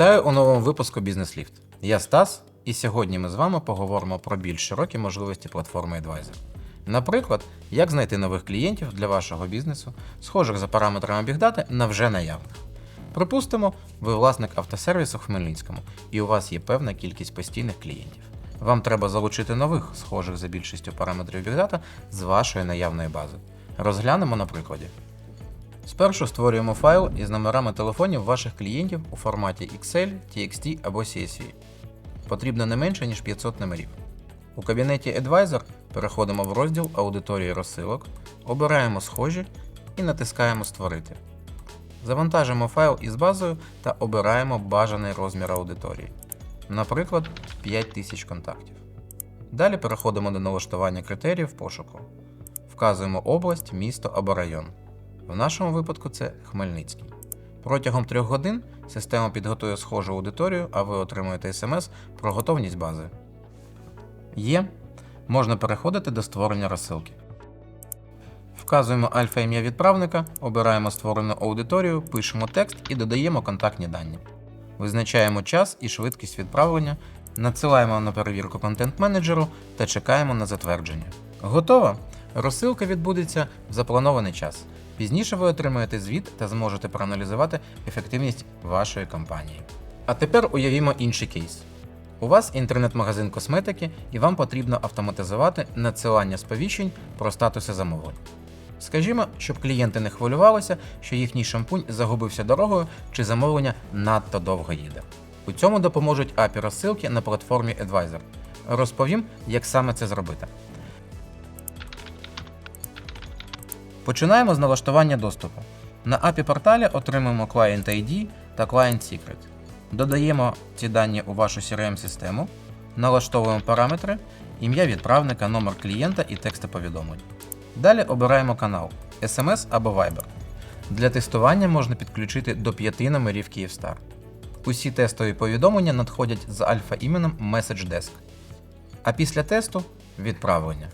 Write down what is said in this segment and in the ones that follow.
Вітаю у новому випуску Бізнес Ліфт. Я Стас, і сьогодні ми з вами поговоримо про більш широкі можливості платформи Advisor. Наприклад, як знайти нових клієнтів для вашого бізнесу, схожих за параметрами бігдати на вже наявних. Припустимо, ви власник автосервісу в Хмельницькому, і у вас є певна кількість постійних клієнтів. Вам треба залучити нових, схожих за більшістю параметрів бігдата з вашої наявної бази. Розглянемо на прикладі. Спершу створюємо файл із номерами телефонів ваших клієнтів у форматі Excel, TXT або CSV. Потрібно не менше, ніж 500 номерів. У кабінеті Advisor переходимо в розділ аудиторії розсилок, обираємо схожі і натискаємо Створити. Завантажимо файл із базою та обираємо бажаний розмір аудиторії. Наприклад, 5000 контактів. Далі переходимо до налаштування критеріїв пошуку. Вказуємо область, місто або район. В нашому випадку це Хмельницький. Протягом трьох годин система підготує схожу аудиторію, а ви отримуєте смс про готовність бази. Є. Можна переходити до створення розсилки. Вказуємо альфа-ім'я відправника, обираємо створену аудиторію, пишемо текст і додаємо контактні дані. Визначаємо час і швидкість відправлення, надсилаємо на перевірку контент-менеджеру та чекаємо на затвердження. Готово? Розсилка відбудеться в запланований час. Пізніше ви отримаєте звіт та зможете проаналізувати ефективність вашої компанії. А тепер уявімо інший кейс. У вас інтернет-магазин косметики, і вам потрібно автоматизувати надсилання сповіщень про статуси замовлень. Скажімо, щоб клієнти не хвилювалися, що їхній шампунь загубився дорогою чи замовлення надто довго їде. У цьому допоможуть API розсилки на платформі Advisor. Розповім, як саме це зробити. Починаємо з налаштування доступу. На API порталі отримуємо Client ID та Client Secret. Додаємо ці дані у вашу CRM-систему, налаштовуємо параметри, ім'я відправника, номер клієнта і тексти повідомлень. Далі обираємо канал SMS або Viber. Для тестування можна підключити до 5 номерів Kyivstar. Усі тестові повідомлення надходять з альфа-іменем MessageDesk. А після тесту відправлення.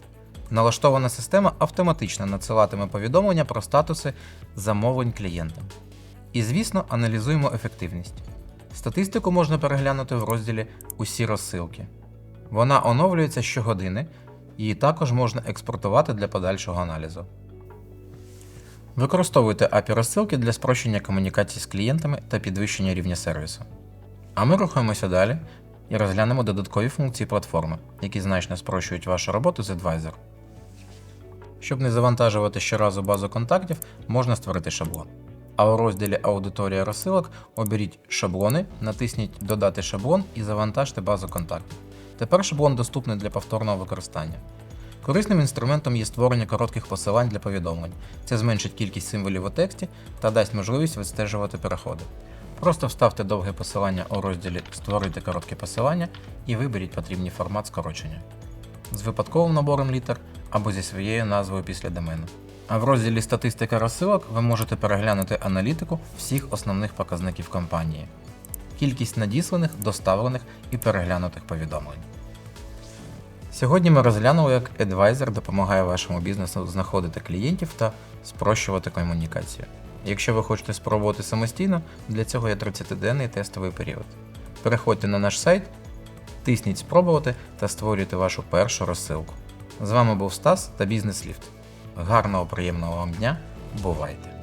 Налаштована система автоматично надсилатиме повідомлення про статуси замовлень клієнтам. І, звісно, аналізуємо ефективність. Статистику можна переглянути в розділі Усі розсилки. Вона оновлюється щогодини, її також можна експортувати для подальшого аналізу. Використовуйте API розсилки для спрощення комунікації з клієнтами та підвищення рівня сервісу. А ми рухаємося далі і розглянемо додаткові функції платформи, які значно спрощують вашу роботу з Advisor. Щоб не завантажувати щоразу базу контактів, можна створити шаблон. А у розділі Аудиторія розсилок оберіть шаблони, натисніть Додати шаблон і завантажте базу контактів. Тепер шаблон доступний для повторного використання. Корисним інструментом є створення коротких посилань для повідомлень. Це зменшить кількість символів у тексті та дасть можливість відстежувати переходи. Просто вставте довге посилання у розділі Створити коротке посилання і виберіть потрібний формат скорочення з випадковим набором літер або зі своєю назвою після домену. А в розділі Статистика розсилок ви можете переглянути аналітику всіх основних показників компанії, кількість надісланих, доставлених і переглянутих повідомлень. Сьогодні ми розглянули, як Advisor допомагає вашому бізнесу знаходити клієнтів та спрощувати комунікацію. Якщо ви хочете спробувати самостійно, для цього є 30-денний тестовий період. Переходьте на наш сайт, тисніть спробувати та створюйте вашу першу розсилку. З вами був Стас та Бізнес Ліфт. Гарного приємного вам дня. Бувайте!